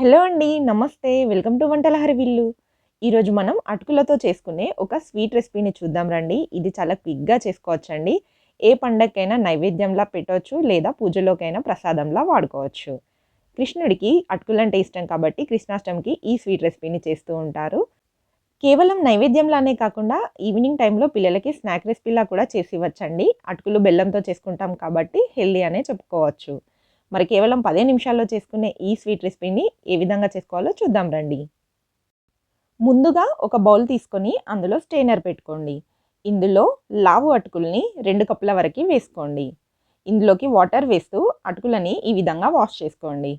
Hello అండి నమస్తే. Welcome to Vantalahari విల్లు. ఈరోజు మనం అటుకులతో చేసుకునే ఒక స్వీట్ రెసిపీని చూద్దాం రండి. ఇది చాలా క్విక్గా చేసుకోవచ్చండి. ఏ పండగకైనా నైవేద్యంలా పెట్టవచ్చు లేదా పూజలోకైనా ప్రసాదంలా వాడుకోవచ్చు. కృష్ణుడికి అటుకులంటే ఇష్టం కాబట్టి కృష్ణాష్టమికి ఈ స్వీట్ రెసిపీని చేస్తూ ఉంటారు. కేవలం నైవేద్యంలానే కాకుండా ఈవినింగ్ టైంలో పిల్లలకి స్నాక్ రెసిపీలా కూడా చేసి ఇవ్వచ్చండి. అటుకులు బెల్లంతో చేసుకుంటాం కాబట్టి హెల్దీ అనే చెప్పుకోవచ్చు. మరి కేవలం పదే నిమిషాల్లో చేసుకునే ఈ స్వీట్ రెసిపీని ఏ విధంగా చేసుకోవాలో చూద్దాం రండి. ముందుగా ఒక బౌల్ తీసుకొని అందులో స్టెయినర్ పెట్టుకోండి. ఇందులో లావు అటుకుల్ని రెండు కప్పుల వరకు వేసుకోండి. ఇందులోకి వాటర్ వేస్తూ అటుకులని ఈ విధంగా వాష్ చేసుకోండి.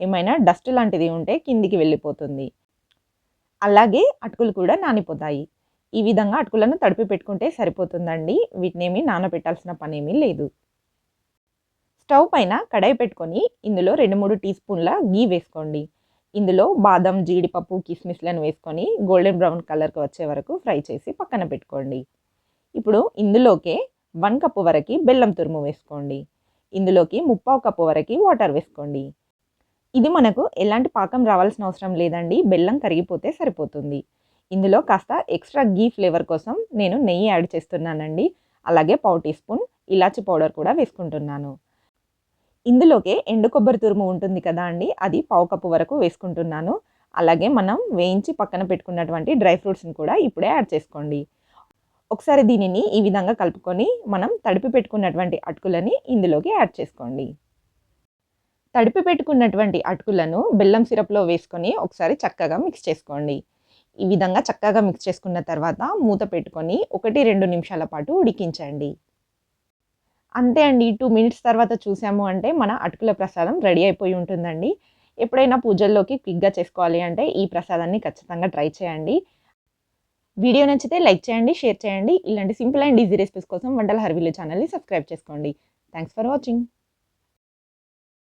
ఏమైనా డస్ట్ లాంటిది ఉంటే కిందికి వెళ్ళిపోతుంది. అలాగే అటుకులు కూడా నానిపోతాయి. ఈ విధంగా అటుకులను తడిపి పెట్టుకుంటే సరిపోతుందండి. వీటినేమి నానబెట్టాల్సిన పనేమీ లేదు. స్టవ్ పైన కడాయి పెట్టుకొని ఇందులో రెండు మూడు టీ స్పూన్ల గీ వేసుకోండి. ఇందులో బాదం జీడిపప్పు కిస్మిస్లను వేసుకొని గోల్డెన్ బ్రౌన్ కలర్కి వచ్చే వరకు ఫ్రై చేసి పక్కన పెట్టుకోండి. ఇప్పుడు ఇందులోకే వన్ కప్పు వరకు బెల్లం తురుము వేసుకోండి. ఇందులోకి ముప్పావు కప్పు వరకు వాటర్ వేసుకోండి. ఇది మనకు ఎలాంటి పాకం రావాల్సిన అవసరం లేదండి. బెల్లం కరిగిపోతే సరిపోతుంది. ఇందులో కాస్త ఎక్స్ట్రా గీ ఫ్లేవర్ కోసం నేను నెయ్యి యాడ్ చేస్తున్నానండి. అలాగే పావు టీ స్పూన్ ఇలాచి పౌడర్ కూడా వేసుకుంటున్నాను. ఇందులోకే ఎండు కొబ్బరి తురుము ఉంటుంది కదా అండి అది పావు కప్పు వరకు వేసుకుంటున్నాను. అలాగే మనం వేయించి పక్కన పెట్టుకున్నటువంటి డ్రై ఫ్రూట్స్ని కూడా ఇప్పుడే యాడ్ చేసుకోండి. ఒకసారి దీనిని ఈ విధంగా కలుపుకొని మనం తడిపి పెట్టుకున్నటువంటి అటుకులని ఇందులోకి యాడ్ చేసుకోండి. తడిపి పెట్టుకున్నటువంటి అటుకులను బెల్లం సిరప్లో వేసుకొని ఒకసారి చక్కగా మిక్స్ చేసుకోండి. ఈ విధంగా చక్కగా మిక్స్ చేసుకున్న తర్వాత మూత పెట్టుకొని ఒకటి రెండు నిమిషాల పాటు ఉడికించండి. అంతే అండి. టూ మినిట్స్ తర్వాత చూసాము అంటే మన అటుకుల ప్రసాదం రెడీ అయిపోయి ఉంటుందండి. ఎప్పుడైనా పూజల్లోకి క్విక్గా చేసుకోవాలి అంటే ఈ ప్రసాదాన్ని ఖచ్చితంగా ట్రై చేయండి. వీడియో నచ్చితే లైక్ చేయండి షేర్ చేయండి. ఇలాంటి సింపుల్ అండ్ ఈజీ రెసిపీస్ కోసం వంటల హర్వీలో ఛానల్ని సబ్స్క్రైబ్ చేసుకోండి. Thanks for watching.